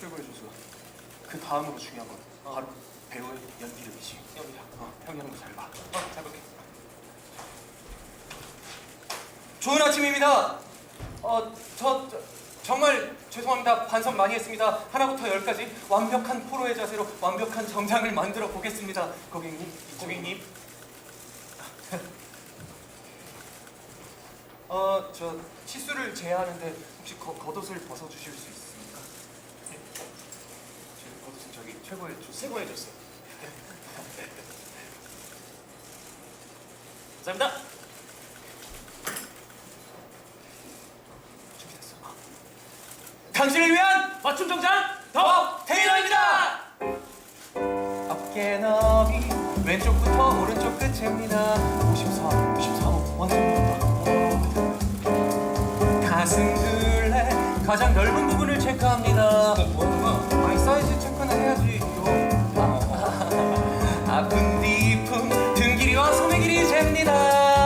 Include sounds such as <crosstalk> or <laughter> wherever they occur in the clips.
최고해줘서 그 다음으로 중요한 건 바로 배우의 연기력이지. 여기야. 어, 형이 하는 거잘 봐. 어, 잘 볼게. 좋은 아침입니다. 어, 저, 저 정말 죄송합니다. 반성 많이 했습니다. 하나부터 열까지 완벽한 포로의 자세로 완벽한 정장을 만들어 보겠습니다. 고객님, 고객님. <laughs> 어, 저 치수를 제하는데 혹시 거, 겉옷을 벗어 주실 수 있습니까? 겉옷은 저기 최고의 조 최고해줬어. <laughs> 감사합니다. 준비됐어. 당신을 위한 맞춤 정장 더 테일러입니다. 어깨 너비 왼쪽부터 오른쪽 끝입니다 54, 54 완성 가슴 둘레 가장 넓은 부분을 체크합니다. 아니 사이즈 체크는 해야지. 아픈 뒤품 등 길이와 소매 길이 잽니다.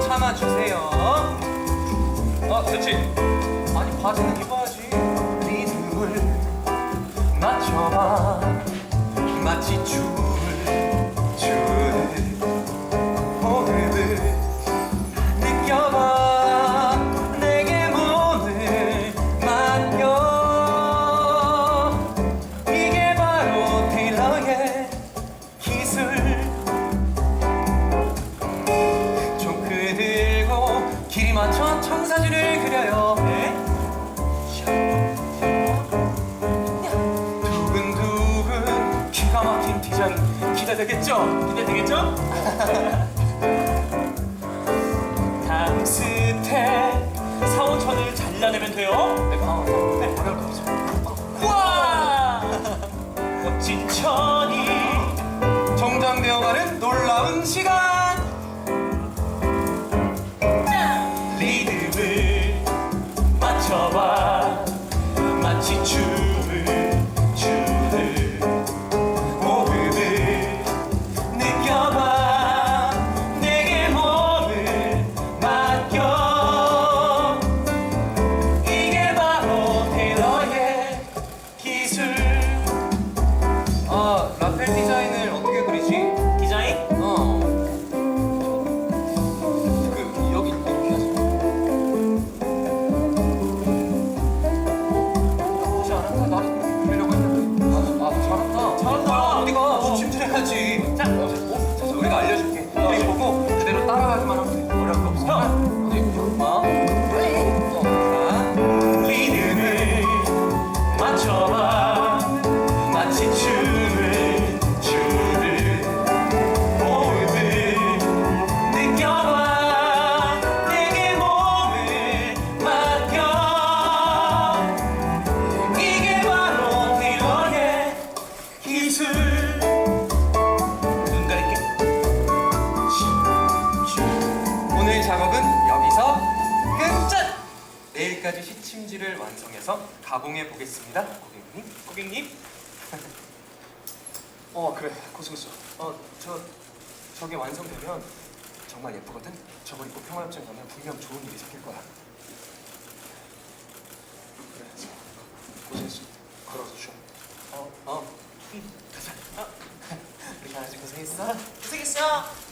참아주세요. 어 그렇지 아니 바지는 입어야 길이 맞춰 청사진을 그려요 네? 두근두근 기가 막힌 디자인 기대되겠죠? 기대되겠죠? <laughs> 다음 스텝 사원천을 잘라내면 돼요. 네, 어려울 거 없어 우와! <laughs> 멋진 천이 라펠 내일까지 시침지를 완성해서 가공해 보겠습니다, 고객님. 고객님 <laughs> 어 그래 고생했어. 어저 저게 완성되면 정말 예쁘거든. 저걸 입고 평화협정 가면 분명 좋은 일이 생길 거야. 그래 고생했어. 걸어서 쉬어. 어, 어. 가자. <laughs> 우리 강아지 고생했어. 고생했어